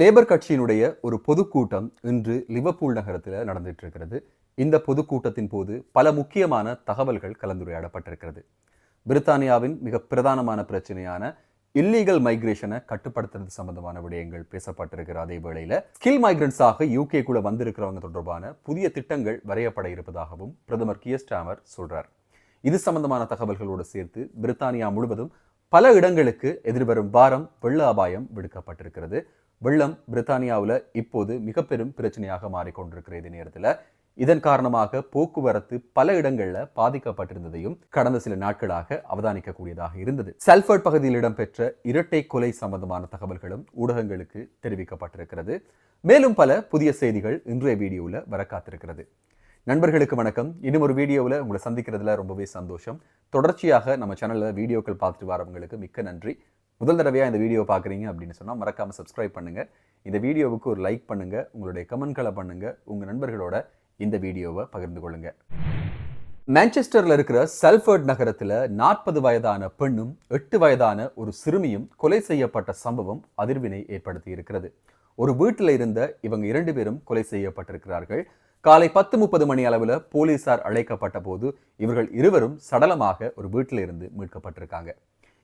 Labour கட்சியினுடைய ஒரு பொதுக்கூட்டம் இன்று லிவர்பூல் நகரத்தில் நடந்துட்டு இருக்கிறது இந்த பொதுக்கூட்டத்தின் போது பல முக்கியமான தகவல்கள் கலந்துரையாடப்பட்டிருக்கிறது. பிரித்தானியாவின் மிக பிரதானமான பிரச்சனையான இல்லீகல் மைக்ரேஷனை கட்டுப்படுத்துறது சம்பந்தமான விடயங்கள் பேசப்பட்டிருக்கிற அதே வேளையில் ஸ்கில் மைக்ரன்ஸாக யூகே கூட வந்திருக்கிறவங்க தொடர்பான புதிய திட்டங்கள் வரையப்பட இருப்பதாகவும் பிரதமர் கியஸ்டாமர் சொல்றார். இது சம்பந்தமான தகவல்களோடு சேர்த்து பிரித்தானியா முழுவதும் பல இடங்களுக்கு எதிர்வரும் வாரம் வெள்ள அபாயம் விடுக்கப்பட்டிருக்கிறது. வெள்ளம் பிரித்தானியாவில் இப்போது மிக பெரும் பிரச்சனையாக மாறிக்கொண்டிருக்கிற இதே நேரத்தில் இதன் காரணமாக போக்குவரத்து பல இடங்களில் பாதிக்கப்பட்டிருந்ததையும் கடந்த சில நாட்களாக அவதானிக்கக்கூடியதாக இருந்தது. சல்ஃபர்ட் பகுதியில் இடம்பெற்ற இரட்டை கொலை சம்பந்தமான தகவல்களும் ஊடகங்களுக்கு தெரிவிக்கப்பட்டிருக்கிறது. மேலும் பல புதிய செய்திகள் இன்றைய வீடியோவில் வர காத்திருக்கிறது. நண்பர்களுக்கு வணக்கம். இன்னும் ஒரு வீடியோவில் உங்களை சந்திக்கிறதுல ரொம்பவே சந்தோஷம். தொடர்ச்சியாக நம்ம சேனலில் வீடியோக்கள் பார்த்துட்டு வரவங்களுக்கு மிக்க நன்றி. முதல் தடவையாக இந்த வீடியோ பார்க்குறீங்க அப்படின்னு சொன்னால் மறக்காமல் சப்ஸ்கிரைப் பண்ணுங்கள் இந்த வீடியோவுக்கு ஒரு லைக் பண்ணுங்கள் உங்களுடைய கமெண்ட்களை பண்ணுங்கள் உங்கள் நண்பர்களோட இந்த வீடியோவை பகிர்ந்து கொள்ளுங்க. மான்செஸ்டரில் இருக்கிற சல்ஃபர்ட் நகரத்தில் நாற்பது வயதான பெண்ணும் எட்டு வயதான ஒரு சிறுமியும் கொலை செய்யப்பட்ட சம்பவம் அதிர்வினை ஏற்படுத்தி இருக்கிறது. ஒரு வீட்டில் இருந்த இவங்க இரண்டு பேரும் கொலை செய்யப்பட்டிருக்கிறார்கள். காலை பத்து முப்பது மணி அளவில் போலீசார் அழைக்கப்பட்ட போது இவர்கள் இருவரும் சடலமாக ஒரு வீட்டில் இருந்து மீட்கப்பட்டிருக்காங்க.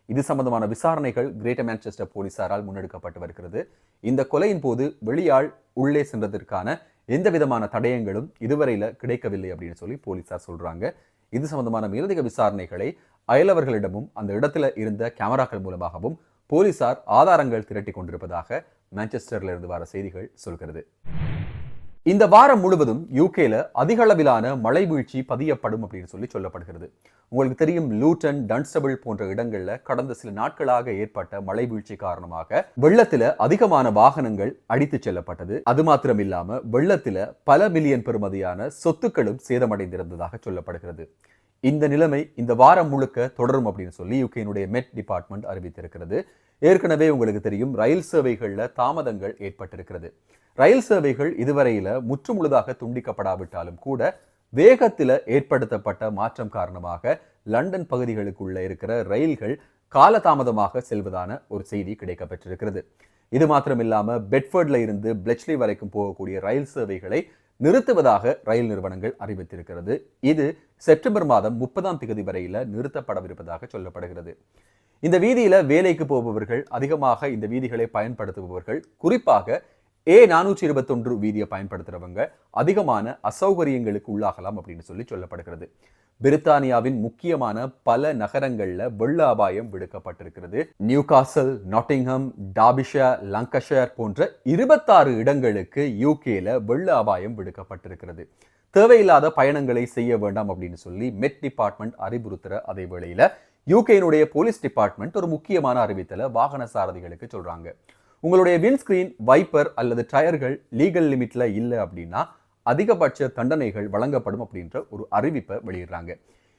இது சம்பந்தமான விசாரணைகள் கிரேட்டர் மான்செஸ்டர் போலீசாரால் முன்னெடுக்கப்பட்டு வருகிறது இந்த கொலையின் போது வெளியாள் உள்ளே சென்றதற்கான எந்த விதமான தடயங்களும் இதுவரையில கிடைக்கவில்லை அப்படின்னு சொல்லி போலீசார் சொல்றாங்க. இது சம்பந்தமான மேலதிக விசாரணைகளை அயலவர்களிடமும் அந்த இடத்துல இருந்த கேமராக்கள் மூலமாகவும் போலீசார் ஆதாரங்கள் திரட்டி கொண்டிருப்பதாக மான்செஸ்டர்ல இருந்து வர செய்திகள் சொல்கிறது. இந்த வாரம் முழுவதும் யூகேல அதிக அளவிலான மழை வீழ்ச்சி பதியப்படும் அப்படின்னு சொல்லி சொல்லப்படுகிறது. உங்களுக்கு தெரியும் லூட்டன் டன்ஸ்டபிள் போன்ற இடங்கள்ல கடந்த சில நாட்களாக ஏற்பட்ட மழை வீழ்ச்சி காரணமாக வெள்ளத்துல அதிகமான வாகனங்கள் அடித்து செல்லப்பட்டது. அது மாத்திரம் இல்லாம வெள்ளத்துல பல மில்லியன் பெறுமதியான சொத்துக்களும் சேதமடைந்திருந்ததாக சொல்லப்படுகிறது. இந்த நிலைமை இந்த வாரம் முழுக்க தொடரும் அப்படின்னு சொல்லி யூகேனுடைய மெட் டிபார்ட்மெண்ட் அறிவித்திருக்கிறது. ஏற்கனவே உங்களுக்கு தெரியும் ரயில் சேவைகளில் தாமதங்கள் ஏற்பட்டிருக்கிறது. ரயில் சேவைகள் இதுவரையில் முற்றுமுழுதாக துண்டிக்கப்படாவிட்டாலும் கூட வேகத்தில் ஏற்படுத்தப்பட்ட மாற்றம் காரணமாக லண்டன் பகுதிகளுக்குள்ள இருக்கிற ரயில்கள் காலதாமதமாக செல்வதான ஒரு செய்தி கிடைக்கப்பெற்றிருக்கிறது. இது மாத்திரமில்லாமல் பெட்ஃபர்ட்ல இருந்து பிளெச்லி வரைக்கும் போகக்கூடிய ரயில் சேவைகளை நிறுத்துவதாக ரயில் நிறுவனங்கள் அறிவித்திருக்கிறது. இது செப்டம்பர் மாதம் முப்பதாம் தேதி வரையில் நிறுத்தப்படவிருப்பதாக சொல்லப்படுகிறது. இந்த வீதியில வேலைக்கு போபவர்கள் அதிகமாக இந்த வீதிகளை பயன்படுத்துபவர்கள். குறிப்பாக ஏ நானூற்றி இருபத்தொன்று வீதியை பயன்படுத்துறவங்க அதிகமான அசௌகரியங்களுக்கு உள்ளாகலாம் அப்படின்னு சொல்லி சொல்லப்படுகிறது. பிரித்தானியாவின் முக்கியமான பல நகரங்களில் வெள்ள அபாயம் விடுக்கப்பட்டிருக்கிறது. நியூ காசல் நாட்டிங்ஹம் டாபிஷா லங்கஷர் போன்ற இருபத்தாறு இடங்களுக்கு யூகேல வெள்ள அபாயம் விடுக்கப்பட்டிருக்கிறது. தேவையில்லாத பயணங்களை செய்ய வேண்டாம் அப்படின்னு சொல்லி மெட் டிபார்ட்மெண்ட் அறிவுறுத்துற அதே வேளையில் யூகேனுடைய போலீஸ் டிபார்ட்மெண்ட் ஒரு முக்கியமான அறிவித்தலை வாகன சாரதிகளுக்கு சொல்றாங்க. உங்களுடைய விண்ஸ்கிரீன் வைப்பர் அல்லது டயர்கள் லீகல் லிமிட்ல இல்லை அப்படின்னா அதிகபட்ச தண்டனைகள் வழங்கப்படும் அப்படின்ற ஒரு அறிவிப்பை வெளியிடுறாங்க.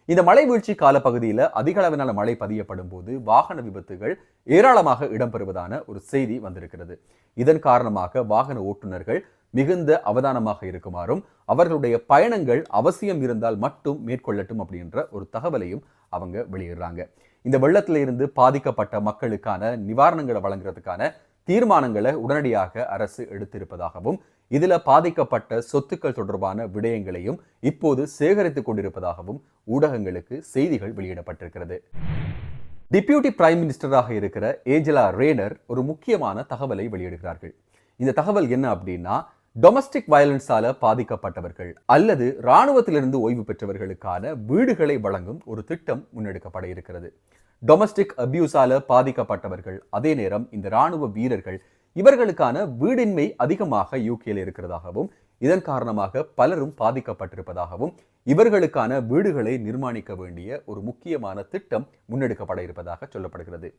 இந்த மழை வீழ்ச்சி காலப்பகுதியில் அதிக அளவிலான மழை பதியப்படும் போது வாகன விபத்துகள் ஏராளமாக இடம்பெறுவதான ஒரு செய்தி வந்திருக்கிறது. இதன் காரணமாக வாகன ஓட்டுநர்கள் மிகுந்த அவதானமாக இருக்குமாறும் அவர்களுடைய பயணங்கள் அவசியம் இருந்தால் மட்டும் மேற்கொள்ளட்டும் அப்படின்ற ஒரு தகவலையும் அவங்க வெளியிடுறாங்க. இந்த வெள்ளத்தில் இருந்து பாதிக்கப்பட்ட மக்களுக்கான நிவாரணங்களை வழங்குறதுக்கான தீர்மானங்களை உடனடியாக அரசு எடுத்திருப்பதாகவும் இதுல பாதிக்கப்பட்ட சொத்துக்கள் தொடர்பான விடயங்களையும் இப்போது சேகரித்துக் கொண்டிருப்பதாகவும் ஊடகங்களுக்கு செய்திகள் வெளியிடப்பட்டிருக்கிறது. டிப்யூட்டி பிரைம் மினிஸ்டராக இருக்கிற ஏஞ்சலா ரேனர் ஒரு முக்கியமான தகவலை வெளியிடுகிறார்கள். இந்த தகவல் என்ன அப்படின்னா டொமஸ்டிக் வயலன்ஸால பாதிக்கப்பட்டவர்கள் அல்லது இராணுவத்திலிருந்து ஓய்வு பெற்றவர்களுக்கான வீடுகளை வழங்கும் ஒரு திட்டம் முன்னெடுக்கப்பட இருக்கிறது. டொமஸ்டிக் அபியூஸால பாதிக்கப்பட்டவர்கள் அதே நேரம் இந்த ராணுவ வீரர்கள் இவர்களுக்கான வீடின்மை அதிகமாக யூகேல இருக்கிறதாகவும் இதன் காரணமாக பலரும் பாதிக்கப்பட்டிருப்பதாகவும் இவர்களுக்கான வீடுகளை நிர்மாணிக்க வேண்டிய ஒரு முக்கியமான திட்டம் முன்னெடுக்கப்பட இருப்பதாக சொல்லப்படுகிறது.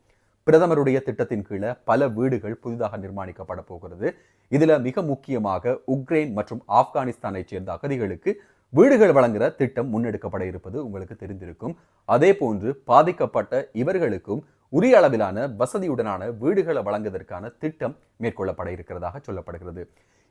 பிரதமருடைய திட்டத்தின் கீழே பல வீடுகள் புதிதாக நிர்மாணிக்கப்பட போகிறது. இதுல மிக முக்கியமாக உக்ரைன் மற்றும் ஆப்கானிஸ்தானை சேர்ந்த அகதிகளுக்கு வீடுகள் வழங்குகிற திட்டம் முன்னெடுக்கப்பட இருப்பது உங்களுக்கு தெரிந்திருக்கும். அதே போன்று பாதிக்கப்பட்ட இவர்களுக்கும் உரிய அளவிலான வசதியுடனான வீடுகளை வழங்குவதற்கான திட்டம் மேற்கொள்ளப்பட இருக்கிறதாக சொல்லப்படுகிறது.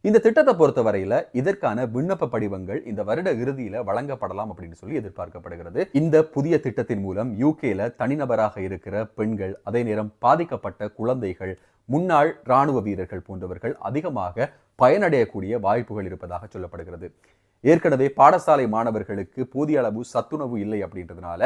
இந்த திட்டத்தை பொறுத்தவரையில இதற்கான விண்ணப்ப படிவங்கள் இந்த வருட இறுதியில வழங்கப்படலாம் அப்படின்னு சொல்லி எதிர்பார்க்கப்படுகிறது. இந்த புதிய திட்டத்தின் மூலம் யூகேல தனிநபராக இருக்கிற பெண்கள் அதே நேரம் பாதிக்கப்பட்ட குழந்தைகள் முன்னாள் இராணுவ வீரர்கள் போன்றவர்கள் அதிகமாக பயனடையக்கூடிய வாய்ப்புகள் இருப்பதாக சொல்லப்படுகிறது. ஏற்கனவே பாடசாலை மாணவர்களுக்கு போதிய அளவு சத்துணவு இல்லை அப்படின்றதுனால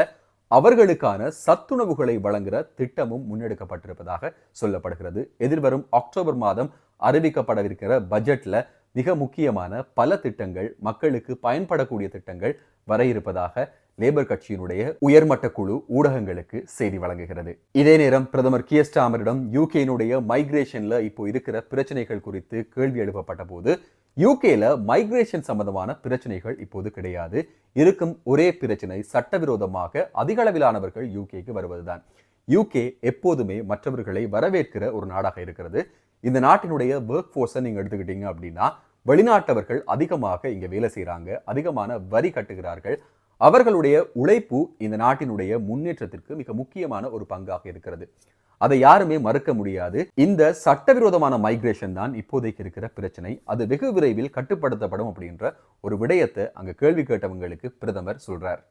அவர்களுக்கான சத்துணவுகளை வழங்குகிற திட்டமும் முன்னெடுக்கப்பட்டிருப்பதாக சொல்லப்படுகிறது. எதிர்வரும் அக்டோபர் மாதம் அறிவிக்கப்படவிருக்கிற பட்ஜெட்ல மிக முக்கியமான பல திட்டங்கள் மக்களுக்கு பயன்படக்கூடிய திட்டங்கள் வர இருப்பதாக லேபர் கட்சியினுடைய உயர்மட்ட குழு ஊடகங்களுக்கு செய்தி வழங்குகிறது. இதே நேரம் பிரதமர் கியஸ்டாமரிடம் யூகேனுடைய மைக்ரேஷன்ல இப்போ இருக்கிற பிரச்சனைகள் குறித்து கேள்வி எழுப்பப்பட்ட போது யூகேல மைக்ரேஷன் சம்பந்தமான பிரச்சனைகள் இப்போது கிடையாது. இருக்கும் ஒரே பிரச்சனை சட்டவிரோதமாக அதிக அளவிலானவர்கள் யூகேக்கு வருவதுதான். யூகே எப்போதுமே மற்றவர்களை வரவேற்கிற ஒரு நாடாக இருக்கிறது. இந்த நாட்டினுடைய ஒர்க் ஃபோர்ஸை நீங்க எடுத்துக்கிட்டீங்க அப்படின்னா வெளிநாட்டவர்கள் அதிகமாக இங்க வேலை செய்கிறாங்க அதிகமான வரி கட்டுகிறார்கள். அவர்களுடைய உழைப்பு இந்த நாட்டினுடைய முன்னேற்றத்திற்கு மிக முக்கியமான ஒரு பங்காக இருக்கிறது. அதை யாருமே மறுக்க முடியாது. இந்த சட்டவிரோதமான மைக்ரேஷன் தான் இப்போதைக்கு இருக்கிற பிரச்சனை. அது வெகு விரைவில் கட்டுப்படுத்தப்படும் அப்படின்ற ஒரு விடயத்தை அங்க கேள்வி கேட்டவங்களுக்கு பிரதமர் சொல்றார்.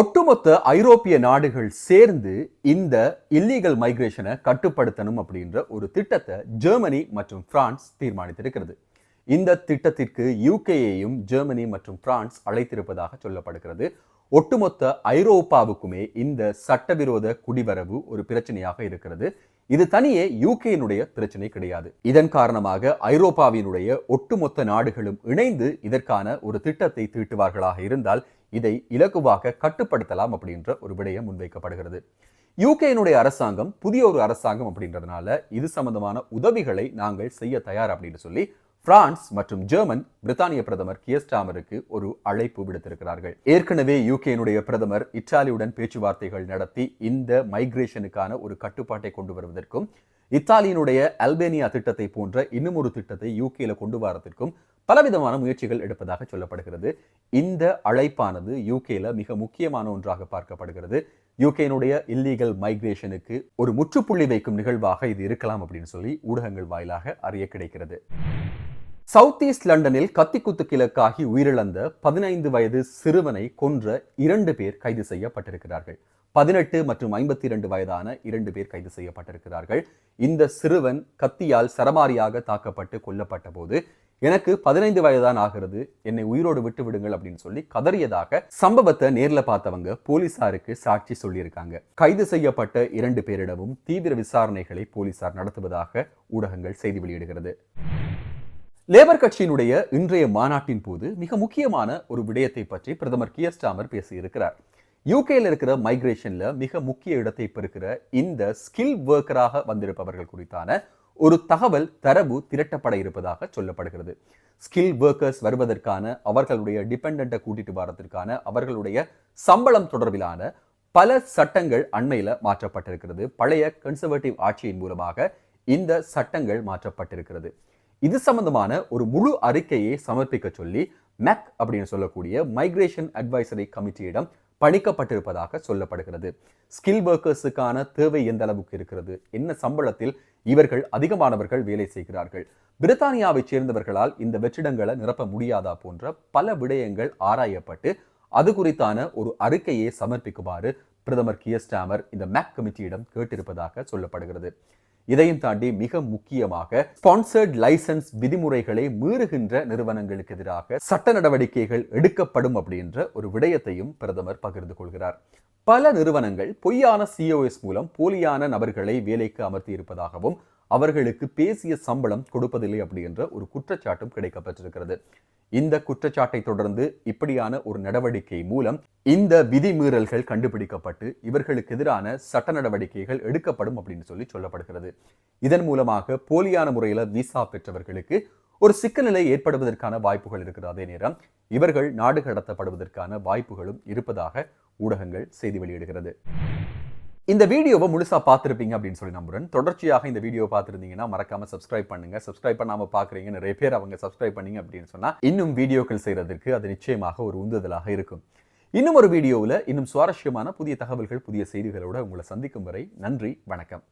ஒட்டுமொத்த ஐரோப்பிய நாடுகள் சேர்ந்து இந்த இல்லீகல் மைக்ரேஷனை கட்டுப்படுத்தணும் அப்படின்ற ஒரு திட்டத்தை ஜெர்மனி மற்றும் பிரான்ஸ் தீர்மானித்திருக்கிறது. இந்த திட்டத்திற்கு யூகேயையும் ஜெர்மனி மற்றும் பிரான்ஸ் அழைத்திருப்பதாக சொல்லப்படுகிறது. ஒட்டுமொத்த ஐரோப்பாவுக்குமே இந்த சட்டவிரோத குடிவரவு ஒரு பிரச்சனையாக இருக்கிறது. இது தனியே யூகேனுடைய பிரச்சனை கிடையாது. இதன் காரணமாக ஐரோப்பாவினுடைய ஒட்டுமொத்த நாடுகளும் இணைந்து இதற்கான ஒரு திட்டத்தை தீட்டுவார்களாக இருந்தால் இதை இலகுவாக கட்டுப்படுத்தலாம் அப்படின்ற ஒரு விடயம் முன்வைக்கப்படுகிறது. யூகேனுடைய அரசாங்கம் புதிய ஒரு அரசாங்கம் அப்படின்றதுனால இது சம்பந்தமான உதவிகளை நாங்கள் செய்ய தயார் அப்படின்னு சொல்லி பிரான்ஸ் மற்றும் ஜெர்மன் பிரித்தானிய பிரதமர் கியஸ்டாமருக்கு ஒரு அழைப்பு விடுத்திருக்கிறார்கள். ஏற்கனவே யூகேனுடைய பிரதமர் இத்தாலியுடன் பேச்சுவார்த்தைகள் நடத்தி இந்த மைக்ரேஷனுக்கான ஒரு கட்டுப்பாட்டை கொண்டு வருவதற்கும் இத்தாலியினுடைய அல்பேனியா திட்டத்தை போன்ற இன்னும் ஒரு திட்டத்தை யூகேல கொண்டு வரதற்கும் பலவிதமான முயற்சிகள் எடுப்பதாக சொல்லப்படுகிறது. இந்த அழைப்பானது யூகேல மிக முக்கியமான ஒன்றாக பார்க்கப்படுகிறது. யூகேனுடைய இல்லீகல் மைக்ரேஷனுக்கு ஒரு முற்றுப்புள்ளி வைக்கும் நிகழ்வாக இது இருக்கலாம் அப்படின்னு சொல்லி ஊடகங்கள் வாயிலாக அறிய கிடைக்கிறது. சவுத் ஈஸ்ட் லண்டனில் கத்திக்குத்து கிழக்காகி உயிரிழந்த பதினைந்து வயது சிறுவனை கொன்ற இரண்டு பேர் கைது செய்யப்பட்டிருக்கிறார்கள். பதினெட்டு மற்றும் ஐம்பத்தி இரண்டு வயதான இரண்டு பேர் கைது செய்யப்பட்டிருக்கிறார்கள். இந்த சிறுவன் கத்தியால் சரமாரியாக தாக்கப்பட்டு கொல்லப்பட்ட போது எனக்கு பதினைந்து வயதான் ஆகிறது. என்னை உயிரோடு விட்டு விடுங்கள் அப்படின்னு சொல்லி கதறியதாக சம்பவத்தை நேர்ல பார்த்தவங்க போலீசாருக்கு சாட்சி சொல்லியிருக்காங்க. கைது செய்யப்பட்ட இரண்டு பேரிடமும் தீவிர விசாரணைகளை போலீசார் நடத்துவதாக ஊடகங்கள் செய்தி வெளியிடுகிறது. லேபர் கட்சியினுடைய இன்றைய மாநாட்டின் போது மிக முக்கியமான ஒரு விடயத்தை பற்றி பிரதமர் கியஸ்டாமர் பேசியிருக்கிறார். யூகேல இருக்கிற மைக்ரேஷன்ல மிக முக்கிய இடத்தை பெறுகிற இந்த ஸ்கில் ஒர்க்கராக வந்திருப்பவர்கள் குறித்தான ஒரு தகவல் தரவு திரட்டப்பட இருப்பதாக சொல்லப்படுகிறது. ஸ்கில் ஒர்க்கர்ஸ் வருவதற்கான அவர்களுடைய டிபெண்ட்டை கூட்டிட்டு வரதற்கான அவர்களுடைய சம்பளம் தொடர்பிலான பல சட்டங்கள் அண்மையில மாற்றப்பட்டிருக்கிறது. பழைய கன்சர்வேட்டிவ் ஆட்சியின் மூலமாக இந்த சட்டங்கள் மாற்றப்பட்டிருக்கிறது. இது சம்பந்தமான ஒரு முழு அறிக்கையை சமர்ப்பிக்க சொல்லி மேக் அப்படின்னு சொல்லக்கூடிய மைக்ரேஷன் அட்வைசரி கமிட்டியிடம் பணிக்கப்பட்டிருப்பதாக சொல்லப்படுகிறது. ஸ்கில் ஒர்க்கர்ஸுக்கான தேவை எந்த அளவுக்கு இருக்கிறது? என்ன சம்பளத்தில் இவர்கள் அதிகமானவர்கள் வேலை செய்கிறார்கள்? பிரித்தானியாவைச் சேர்ந்தவர்களால் இந்த வெற்றிடங்களை நிரப்ப முடியாதா போன்ற பல விடயங்கள் ஆராயப்பட்டு அது குறித்தான ஒரு அறிக்கையை சமர்ப்பிக்குமாறு பிரதமர் கியஸ்டாமர் இந்த மேக் கமிட்டியிடம் கேட்டிருப்பதாக சொல்லப்படுகிறது. இதையும் தாண்டி மிக முக்கியமாக ஸ்பான்சர்ட் லைசன்ஸ் விதிமுறைகளை மீறுகின்ற நிறுவனங்களுக்கு எதிராக சட்ட நடவடிக்கைகள் எடுக்கப்படும் அப்படின்ற ஒரு விடயத்தையும் பிரதமர் பகிர்ந்து கொள்கிறார். பல நிறுவனங்கள் பொய்யான சிஓஎஸ் மூலம் போலியான நபர்களை வேலைக்கு அமர்த்தி இருப்பதாகவும் அவர்களுக்கு பேசிய சம்பளம் கொடுப்பதில்லை அப்படின்ற ஒரு குற்றச்சாட்டும் கிடைக்கப்பட்டிருக்கிறது. இந்த குற்றச்சாட்டை தொடர்ந்து இப்படியான ஒரு நடவடிக்கை மூலம் இந்த விதிமீறல்கள் கண்டுபிடிக்கப்பட்டு இவர்களுக்கு எதிரான சட்ட நடவடிக்கைகள் எடுக்கப்படும் அப்படின்னு சொல்லி சொல்லப்படுகிறது. இதன் மூலமாக போலியான முறையில் விசா பெற்றவர்களுக்கு ஒரு சிக்கநிலை ஏற்படுவதற்கான வாய்ப்புகள் இருக்கிற அதே நேரம் இவர்கள் நாடு கடத்தப்படுவதற்கான வாய்ப்புகளும் இருப்பதாக ஊடகங்கள் செய்தி வெளியிடுகிறது. இந்த வீடியோவை முழுசாக பார்த்துருப்பீங்க அப்படின்னு சொல்லி நம்புறேன். தொடர்ச்சியாக இந்த வீடியோ பார்த்துருந்தீங்கன்னா மறக்காம சப்ஸ்கிரைப் பண்ணுங்க. சப்ஸ்கிரைப் பண்ணாமல் பார்க்குறீங்க நிறைய பேர் அவங்க சப்ஸ்கிரைப் பண்ணீங்க அப்படின்னு சொன்னால் இன்னும் வீடியோக்கள் செய்கிறதுக்கு அது நிச்சயமாக ஒரு உந்துதலாக இருக்கும். இன்னும் ஒரு வீடியோவில் இன்னும் சுவாரஸ்யமான புதிய தகவல்கள் புதிய செய்திகளோட உங்களை சந்திக்கும் வரை நன்றி வணக்கம்.